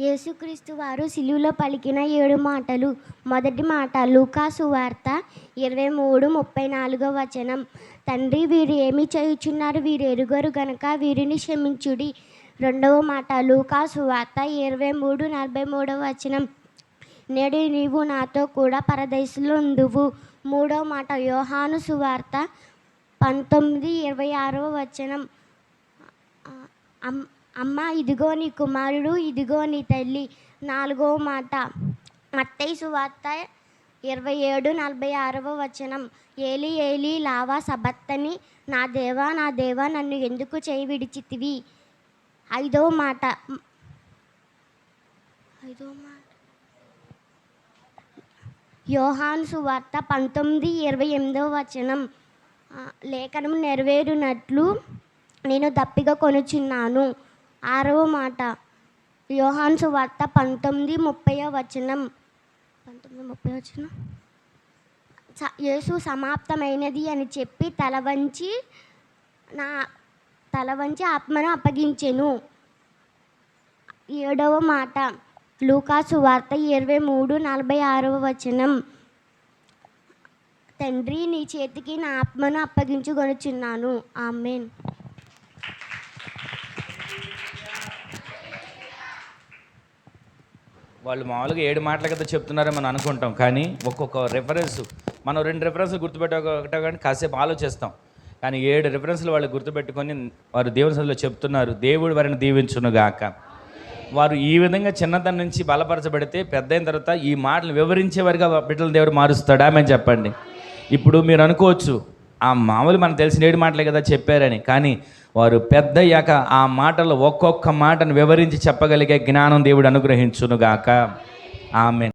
యేసుక్రీస్తు వారు సిలువలో పలికిన ఏడు మాటలు. మొదటి మాట లూకాసు వార్త ఇరవై మూడు ముప్పై నాలుగో వచనం. తండ్రి వీరు ఏమి చేయుచున్నారు? వీరు ఎరుగరు గనక వీరిని క్షమించుడి. రెండవ మాట లూకాసు వార్త ఇరవై మూడు నలభై మూడవ వచనం. నేడు నీవు నాతో కూడా పరదేశంలో ఉందువు మూడవ మాట యోహాను సువార్త పంతొమ్మిది ఇరవై ఆరవ వచనం. అమ్మ ఇదిగో నీ కుమారుడు ఇదిగో నీ తల్లి. నాలుగో మాట మత్తయి సువార్త ఇరవై ఏడు నలభై ఆరవ వచనం. ఏలి ఏలి లావా సబత్తని నా దేవా నా దేవా నన్ను ఎందుకు చేయి విడిచితివి? ఐదో మాట ఐదో మాట. యోహాన్ సువార్త పంతొమ్మిది ఇరవై ఎనిమిదవ వచనం. లేఖనం నెరవేరునట్లు నేను దప్పిగా కొనుచున్నాను. ఆరవ మాట. యోహాను సువార్త పంతొమ్మిది ముప్పై వచనం. పంతొమ్మిది ముప్పై వచనం? యేసు సమాప్తమైనది అని చెప్పి తల వంచి నా తల వంచి ఆత్మను అప్పగించెను. ఏడవ మాట. లూకాసు వార్త ఇరవై మూడు నలభై ఆరవ వచనం. తండ్రి నీ చేతికి నా ఆత్మను అప్పగించుకొనుచున్నాను. ఆమెన్. వాళ్ళు మామూలుగా ఏడు మాటల కదా చెప్తున్నారని మనం అనుకుంటాం. కానీ ఒక్కొక్క రెఫరెన్స్ మనం రెండు రెఫరెన్స్లు గుర్తుపెట్టగట కానీ కాసేపు ఆలోచిస్తాం. కానీ ఏడు రెఫరెన్స్లు వాళ్ళు గుర్తుపెట్టుకొని వారు దేవుని సభలో చెప్తున్నారు దేవుడు వారిని దీవించునుగాక వారు ఈ విధంగా చిన్నతనం నుంచి బలపరచబడితే పెద్ద అయిన తర్వాత ఈ మాటలు వివరించేవారిగా బిడ్డల దేవుడు మారుస్తాడా మేము చెప్పండి. ఇప్పుడు మీరు అనుకోవచ్చు ఆ మామూలు మనకు తెలిసిన ఏడు మాటలే కదా చెప్పారని. కానీ వారు పెద్ద అయ్యాక ఆ మాటలు ఒక్కొక్క మాటను వివరించి చెప్పగలిగే జ్ఞానం దేవుడు అనుగ్రహించునుగాక. ఆమె